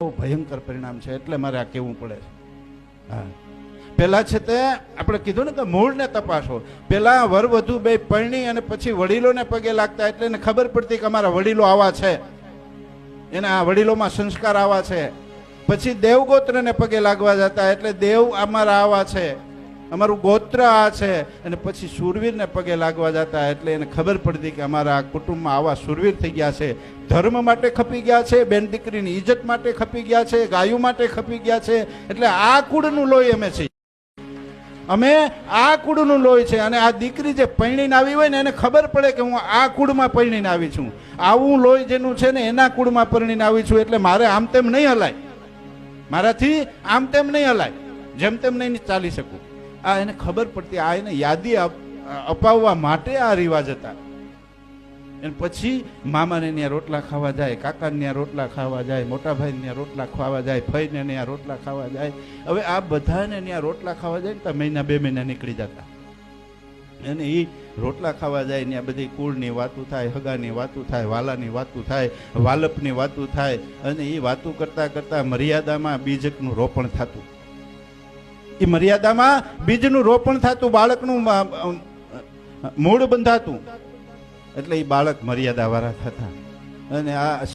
બહુ ભયંકર પરિણામ છે, એટલે મારે આ કહેવું પડે છે. હા. પેલા છે તે આપણે કીધું ને કે મૂળને તપાસો. પેલા વર વધુ બે પરણી અને પછી વડીલોને પગે લાગતા એટલે એને ખબર પડતી કે અમારા વડીલો આવા છે. એના આ વડીલોમાં સંસ્કાર આવા છે. પછી દેવગોત્રને પગે લાગવા જતા એટલે દેવ અમારા આવા છે. અમારું ગોત્ર આ છે અને પછી સુરવીરને પગે લાગવા જતા એટલે એને ખબર પડતી કે અમારા કુટુંબમાં આવા સુરવીર થઈ ગયા છે. ધર્મ માટે ખપી ગયા છે, બેન દીકરીની ઇજ્જત માટે ખપી ગયા છે, ગાયું માટે ખપી ગયા છે, એટલે આ કુળનું લોહી અમે છીએ. અમે આ કુળનું લોહી છે અને આ દીકરી જે પૈણીને આવી હોય ને એને ખબર પડે કે હું આ કુળમાં પૈણીને આવી છું. આવું લોહી જેનું છે ને એના કુળમાં પરણીને આવી છું એટલે મારે આમ તેમ નહીં હલાય. મારાથી આમ તેમ નહીં હલાય. જેમ તેમ નહીં ચાલી શકું. આ એને ખબર પડતી, આ એને યાદી અપાવવા માટે આ રિવાજ હતા. અને પછી મામાને ત્યાં રોટલા ખાવા જાય, કાકાને ત્યાં રોટલા ખાવા જાય મોટા ભાઈને ત્યાં રોટલા ખાવા જાય, ફઈને ત્યાં રોટલા ખાવા જાય. હવે આ બધાને ત્યાં રોટલા ખાવા જાય ને તો મહિના બે મહિના નીકળી જતા. અને એ રોટલા ખાવા જાય ત્યાં બધી કુળની વાતું થાય, હગાની વાતું થાય, વાલાની વાતું થાય, વાલપની વાતું થાય. અને એ વાતું કરતાં કરતાં મર્યાદામાં બીજકનું રોપણ થતું. એ મર્યાદામાં બીજનું રોપણ થતું, બાળકનું મૂળ બંધાતું. એટલે એ બાળક મર્યાદાવાળા થતા. અને આ